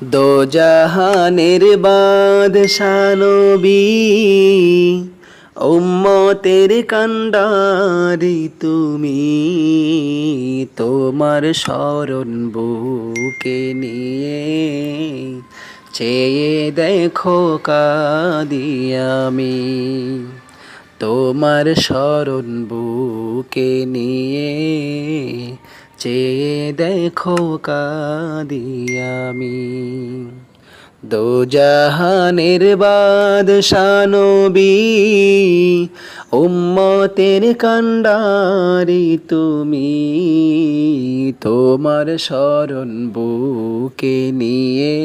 দোজাহানের বাদশানবী, উম্মতের কান্ডারি তুমি তোমার স্মরণ বুকে নিয়ে চেয়ে দেখো কাদি আমি তোমার স্মরণ বুকে নিয়ে চেয়ে দেখো কাদি আমি দোজাহানের বাদশানবী উম্মতের কান্ডারি তুমি, তোমার স্মরণ বুকে নিয়ে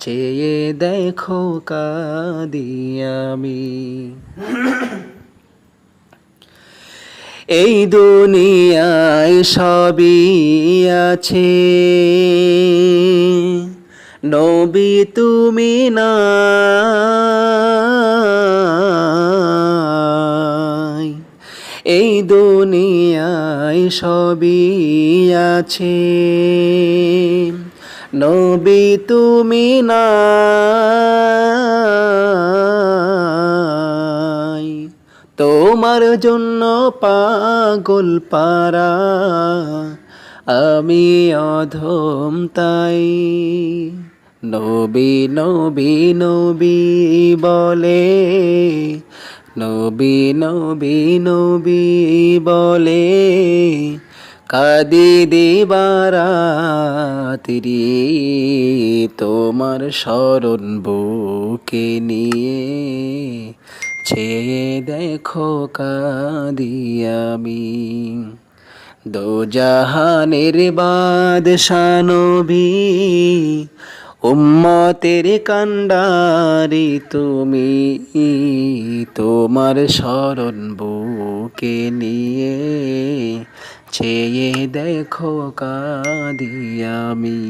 চেয়ে দেখো কাদি আমি এই দুনিয়ায় সবই আছে। নবী তুমি না। এই দুনিয়ায় সবই আছে। নবী তুমি নাই তোমার জন্য পাগল পারা, আমি অধম তাই। নবী নবী নবী বলে, নবী নবী নবী বলে, কাদি দিবারাত্রি তোমার স্মরণ বুকে নিয়ে। ছেয়ে দেখো কাদি আমি দোজাহানের বাদশানবী উম্মতের কান্ডারি তুমি তোমার স্মরণ বুকে নিয়ে চেয়ে দেখো কাদি আমি